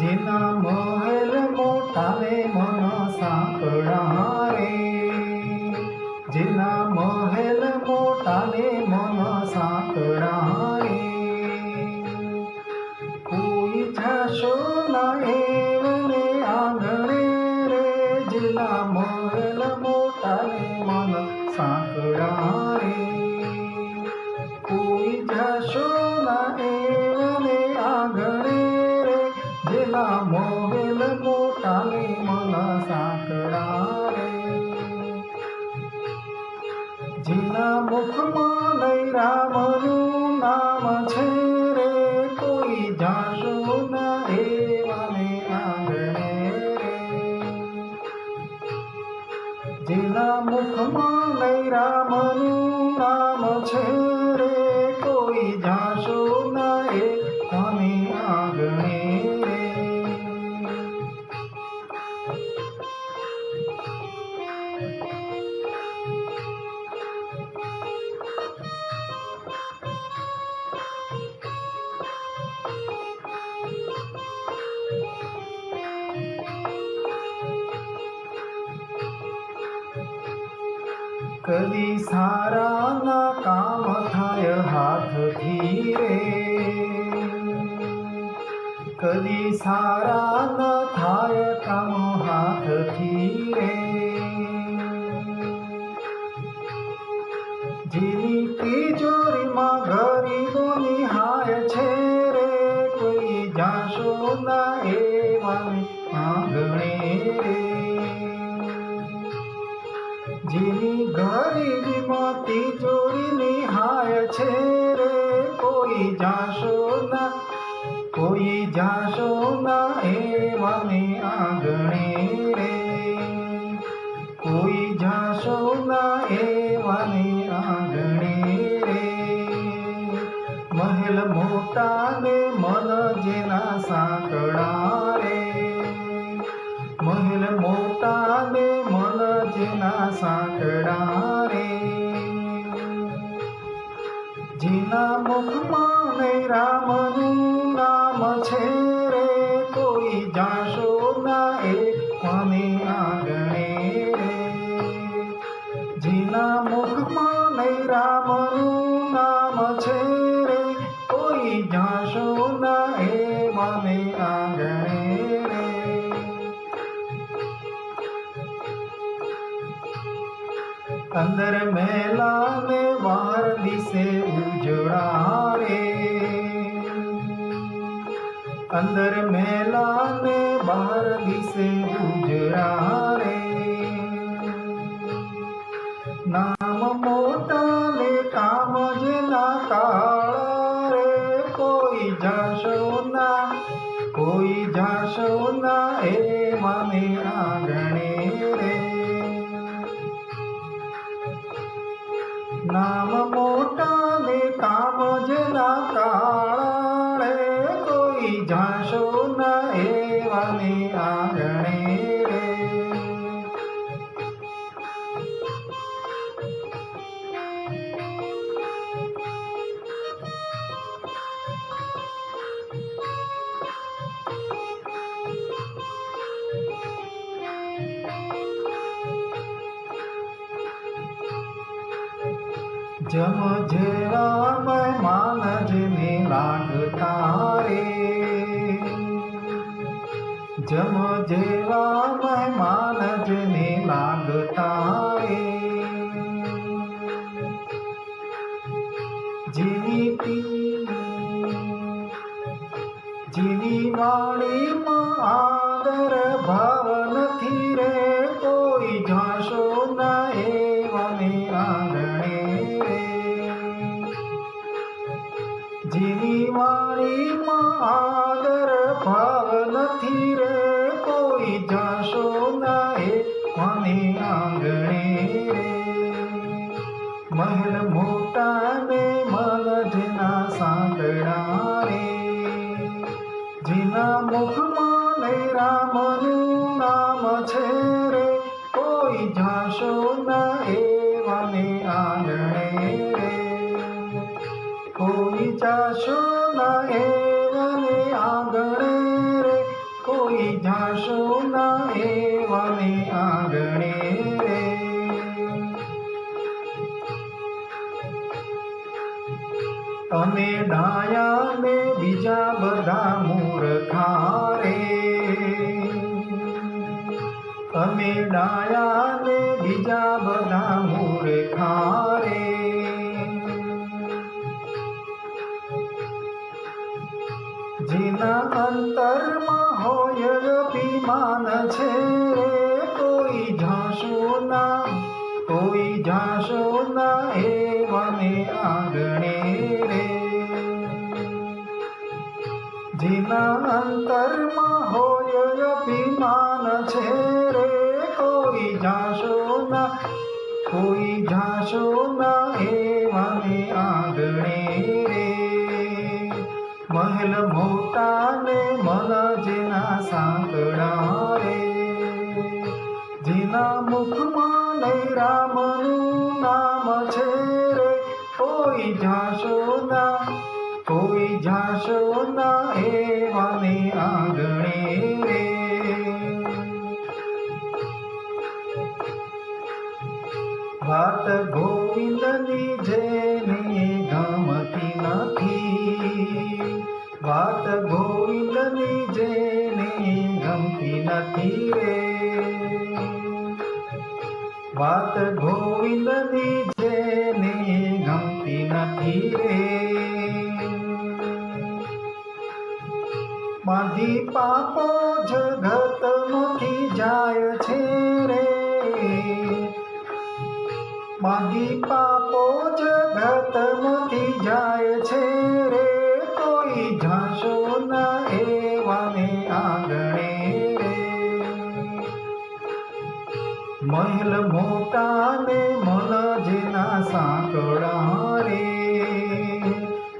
જેના મહેલ મોટા ને મન સાંકળા રે જેના મુખમાં નહીં રામનું નામ છે રે કોઈ જાશો ના એવાને આંગણે રે જેના મુખમાં નહીં રામનું નામ છે કદી સારાના કામ થાય હાથથી રે કદી સારા ન થાય કામ હાથથી રે જેની કોઈ જાશો ના, કોઈ જાશો ના એવાને આંગણે રે. કોઈ જાશો ના એવાને આંગણે રે. મહેલ મોટા ને મન જેના સાંકળા રે. મહેલ મોટા ને મન જેના સાંકળા રે જેના મુખમાં નહીં રામનું અંદર મેલા જમ જેવા મહેમાન જેને લાગતા રે જમ જેવા મહેમાન જેને લાગતા રે જેની જેની વાણીમાં આદર ભાવ આદર ભાવ નથી રે, કોઈ જાશો ના મને આંગણે રે? મહેલ મોટા ને મગજના જેના સાંકળા રે જેના મુખમાં ને રામનું નામ છે રે, કોઈ જાશો ના મને આંગણે રે? કોઈ જાશો ના સુના એવાની આંગણે રે. તમે ડાયા ને બીજા બધા મૂર્ખા રે. તમે ડાયા ને બીજા બધા મૂર્ખા રે. જેના અંતરમાં હોય અભિમાન છે, કોઈ ઝાંસુ ના કોઈ ઝાંસુ ના હે મને આંગણે રે. જેના અંતરમાં હોય અભિમાન છે રે, કોઈ ઝાંસુ ના કોઈ ઝાંસુ ના મને આંગણે મહેલ મોટા ને મન જેના સાંકડા જેના મુખમાં નહીં રામનું નામ છે રે, કોઈ જાશો ના, કોઈ જાશો ના એવાને આંગણે રે. વાત ગોવિંદની જેને ગમતી નથી રે વાત ગોવિંદની જેને ગમતી નથી રે માધી પાપો જગતમાંથી જાય છે રે માગી પાપો જગતમાંથી જાય છે રે કોઈ ઝાંસો ના મહેલ મોટા ને મન જેના સાંકળા રે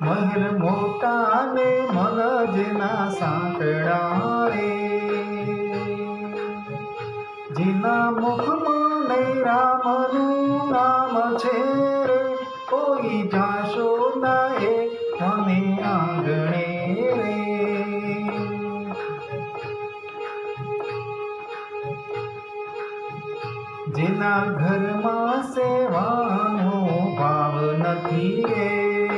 મહેલ મોટા ને મન જેના સાંકળા રે જેના મુખમાં ને રામનું નામ છે રે, કોઈ જાશો ના એ મને આંગણે જેના ઘરમાં સેવાનો ભાવ નથી રે.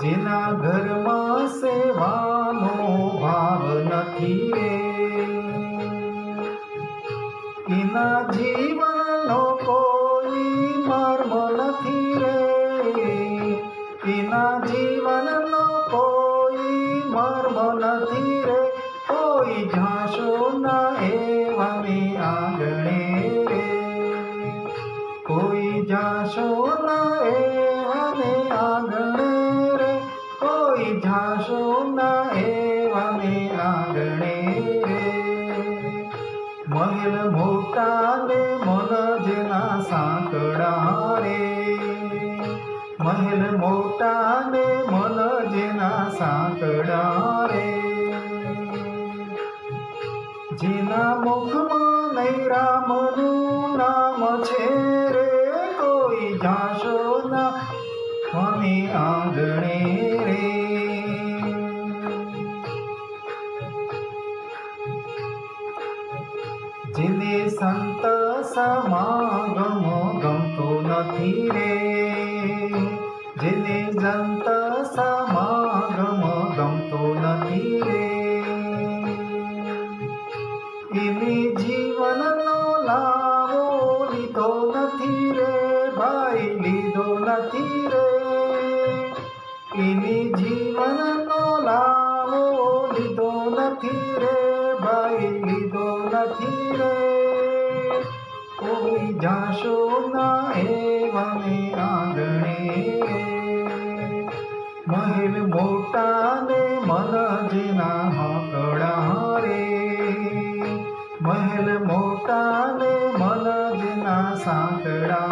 જેના ઘરમાં સેવાનો ભાવ નથી રે. એના જીવનનો કોઈ મર્મ નથી રે. એના આંગણે રે કોઈ ઝાંસો ના આંગણે રે મહેલ મોટા ને જેના સાંકડા રે મહેલ મોટા ને જેના સાંકડા રે જેના મુખમાં નહીં રામનું નામ છે જાશો ના? મને આંગણે રે. જેને સંત સમાગમ ગમતો નથી રે. જેને સંત સમાગમ ભાઈ લીધો નથી રે. એની જીવનનો લાવો લીધો નથી રે. ભાઈ, લીધો નથી રે. કોઈ જાશો ના મને આંગણે. મહેલ મોટા ને મન હકડા રે. મહેલ મોટા ને મન સાંકડા